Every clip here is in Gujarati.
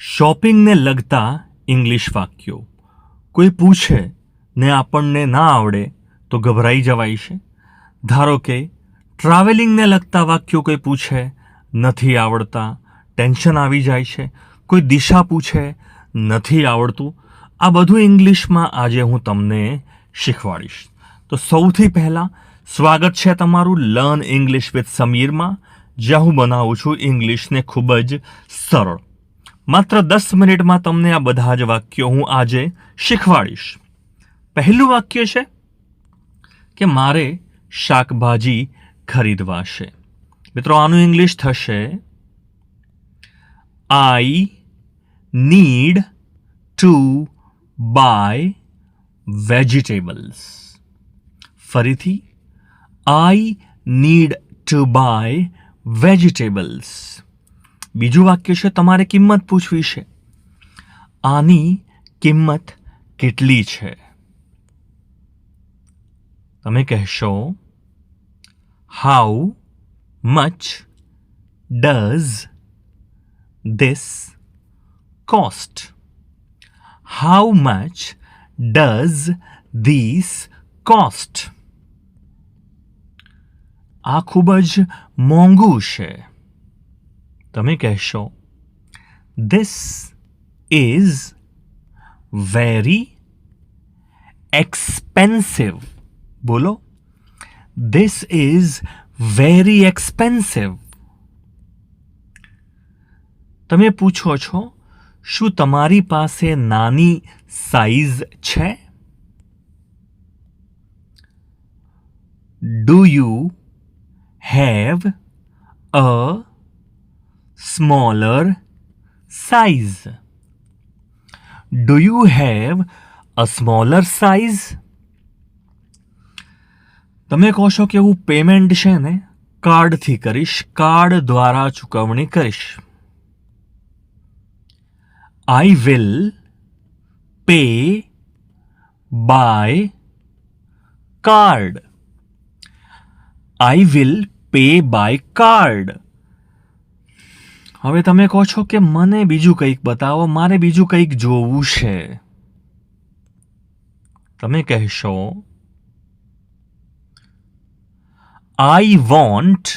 શોપિંગને લગતા ઇંગ્લિશ વાક્યો. કોઈ પૂછે ને આપણને ના આવડે તો ગભરાઈ જવાય છે. ધારો કે ટ્રાવેલિંગને લગતા વાક્યો કોઈ પૂછે, નથી આવડતા, ટેન્શન આવી જાય છે, કોઈ દિશા પૂછે, નથી આવડતું, આ બધું ઇંગ્લિશમાં આજે હું તમને શીખવાડીશ. તો સૌથી પહેલાં સ્વાગત છે તમારું લર્ન ઇંગ્લિશ વિથ સમીરમાં જ્યાં હું બનાવું છું ઇંગ્લિશને ખૂબ જ સરળ. માત્ર દસ મિનિટમાં તમને આ બધા જ વાક્યો હું આજે શીખવાડીશ. પહેલું વાક્ય છે કે મારે શાકભાજી ખરીદવા છે મિત્રો, આનું ઇંગ્લિશ થશે I need to buy vegetables ફરીથી I need to buy vegetables બીજું વાક્ય છે, તમારે કિંમત પૂછવી છે. આની કિંમત કેટલી છે? તમે કહેશો how much does this cost how much does this cost આ ખૂબ જ મોંઘું છે. તમે કહેશો ધીસ ઇઝ વેરી એક્સપેન્સિવ બોલો ધીસ ઇઝ વેરી એક્સપેન્સિવ તમે પૂછો છો, શું તમારી પાસે નાની સાઈઝ છે? Do you have a smaller size? Do you have a smaller size? તમે કહો છો કે હું પેમેન્ટ છે ને કાર્ડથી કરીશ, કાર્ડ દ્વારા ચૂકવણી કરીશ I will pay by card I will pay by card હવે તમે કહો છો કે મને બીજું કંઈક બતાવો, મારે બીજું કંઈક જોવું છે. તમે કહેશો I want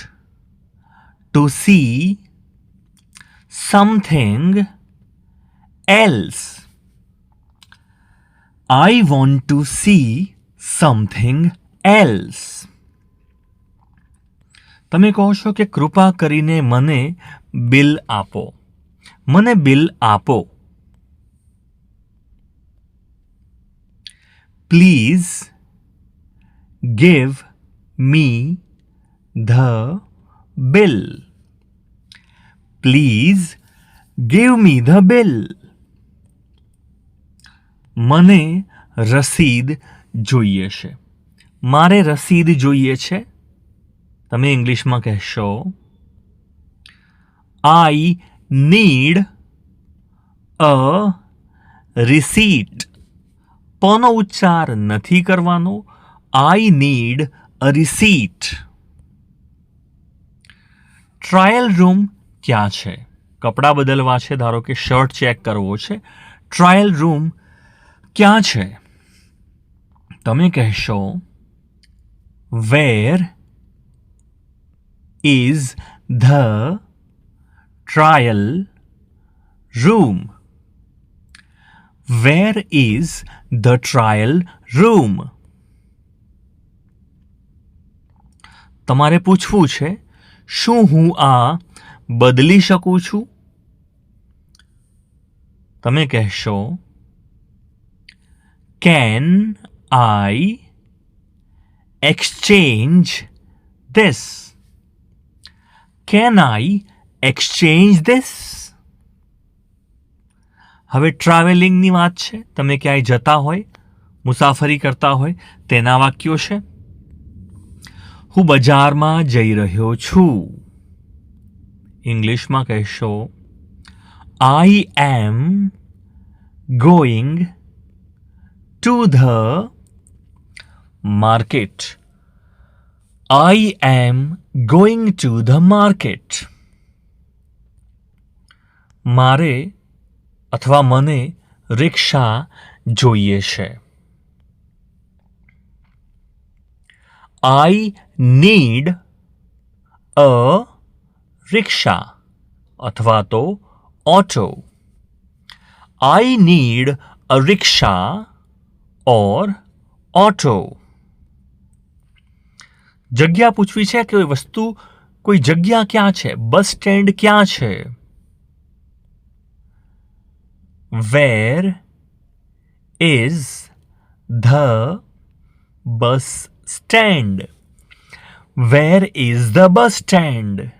to see something else I want to see something else તમે કહો છો કે કૃપા કરીને મને બિલ આપો. મને બિલ આપો. Please give me the bill please give me the bill મને રસીદ જોઈએ છે. મારે રસીદ જોઈએ છે? તમે ઇંગ્લિશમાં કહેશો આઈ નીડ અ રિસીટ પનો ઉચ્ચાર નથી કરવાનો? I need a receipt trial room ક્યાં છે? કપડાં બદલવા છે, ધારો કે શર્ટ ચેક કરવો છે. ટ્રાયલ રૂમ ક્યાં છે? તમે કહેશો where is the trial room. Where is the trial room? તમારે પૂછવું છે, શું હું આ બદલી શકું છું તમે કહેશો can I exchange this can I exchange this હવે ટ્રાવેલિંગની વાત છે. તમે ક્યાંય જતા હોય, મુસાફરી કરતા હોય, તેના વાક્યો છે. હું બજારમાં જઈ રહ્યો છું. ઇંગ્લિશમાં કહેશો I am going to the market I am going to the market મારે અથવા મને રિક્ષા જોઈએ છે. આઈ નીડ અ રિક્ષા અથવા તો auto I need a rickshaw or auto જગ્યા પૂછવી છે કે વસ્તુ કોઈ જગ્યા ક્યાં છે? બસ સ્ટેન્ડ ક્યાં છે? Where is the bus stand. Where is the bus stand.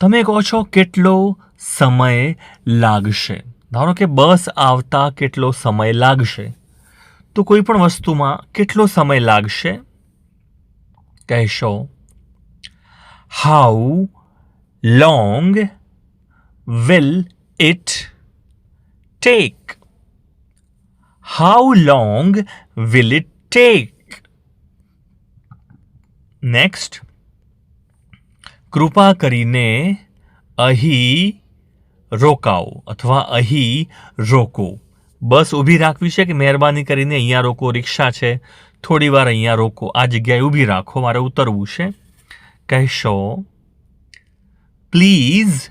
તમે કહો છો કેટલો સમય લાગશે? ધારો કે બસ આવતા કેટલો સમય લાગશે? તો કોઈ પણ વસ્તુમાં કેટલો સમય લાગશે? કહેશો how long will it take how long will it take next કૃપા કરીને અહીં રોકાઓ અથવા અહીં રોકો. બસ ઊભી રાખવી છે કે મહેરબાની કરીને અહીંયા રોકો, રિક્ષા છે? થોડી વાર અહીંયા રોકો. આ જગ્યાએ ઊભી રાખો. મારે ઉતરવું છે. કહેશો please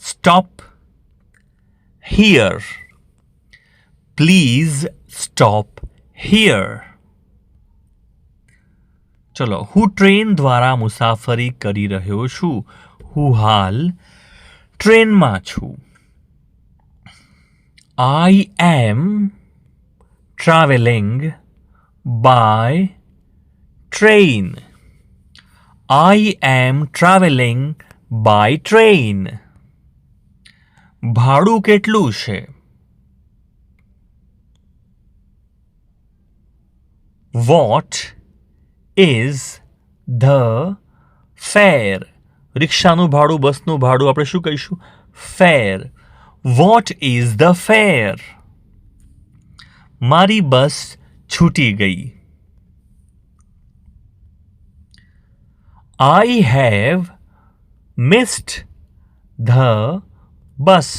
stop here please stop here ચલો, હું ટ્રેન દ્વારા મુસાફરી કરી રહ્યો છું. હું હાલ ટ્રેનમાં છું. I am travelling by train I am travelling by train. ભાડું કેટલું છે? વોટ ઇઝ ધ ફેર રિક્ષાનું ભાડું, બસનું ભાડું આપણે શું કહીશું? Fare what is the fare મારી બસ છૂટી ગઈ I have missed the bus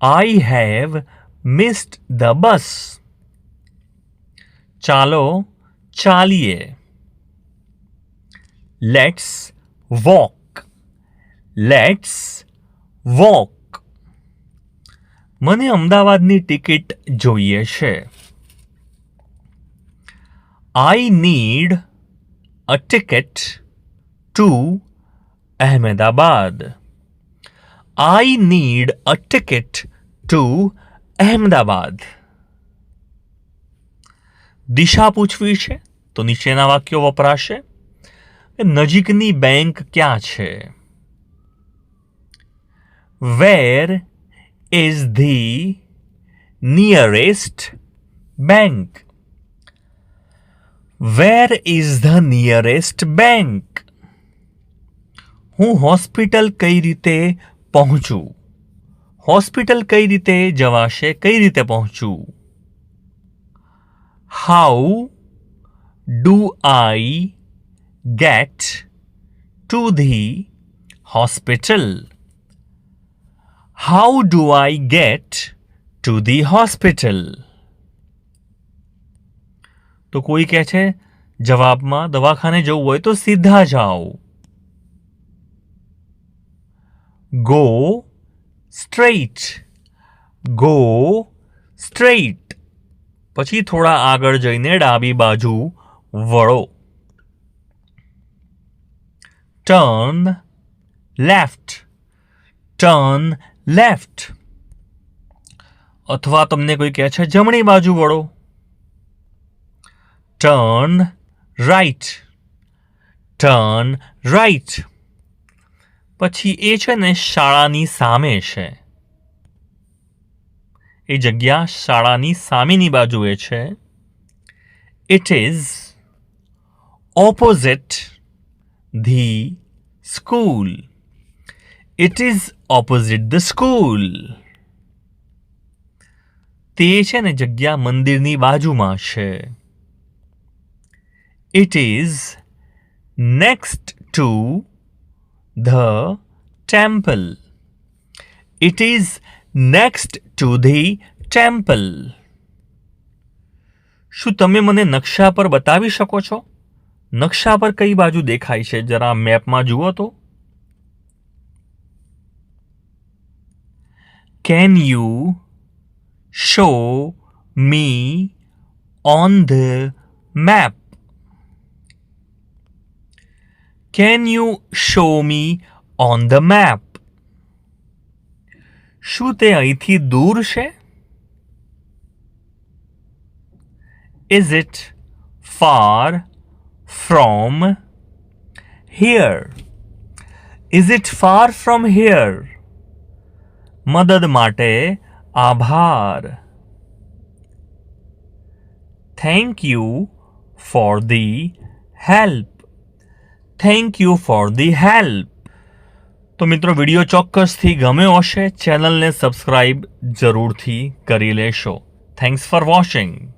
I have missed the bus ચાલો ચાલીએ લેટ્સ વોક લેટ્સ વોક મને અમદાવાદની ટિકિટ જોઈએ છે. I need a ticket to Ahmedabad I need a ticket to Ahmedabad દિશા પૂછવી છે, તો નીચેના વાક્યો વપરાશે. નજીકની બેંક ક્યાં છે? Where is the nearest bank where is the nearest bank હું હોસ્પિટલ કઈ રીતે પહોંચું? હોસ્પિટલ કઈ રીતે જવાશે? કઈ રીતે પહોંચું? How do I get to the hospital? How do I get to the hospital? તો કોઈ કહે છે, જવાબમાં દવાખાને જવું હોય તો સીધા જાઓ. ગો સ્ટ્રેટ ગો સ્ટ્રેટ પછી થોડા આગળ જઈને ડાબી બાજુ વળો. ટર્ન લેફ્ટ turn left અથવા તમને કોઈ કહે છે, જમણી બાજુ વળો. ટર્ન રાઈટ ટર્ન રાઈટ પછી એ છે ને શાળાની સામે છે. એ જગ્યા શાળાની સામેની બાજુએ છે. It is opposite the school. It is opposite the school તે છે ને જગ્યા મંદિરની બાજુમાં છે. It is next to the temple it is next to the temple શું તમે મને નકશા પર બતાવી શકો છો? નકશા પર કઈ બાજુ દેખાય છે? જરા મેપમાં જુઓ તો. can you show me on the map can you show me on the map શું તે અહીંથી દૂર છે is it far from here is it far from here મદદ માટે આભાર. Thank you for the help thank you for the help તો મિત્રો, વીડિયો ચોક્કસથી ગમ્યો હશે. ચેનલને સબસ્ક્રાઈબ જરૂરથી કરી લેશો. Thanks for watching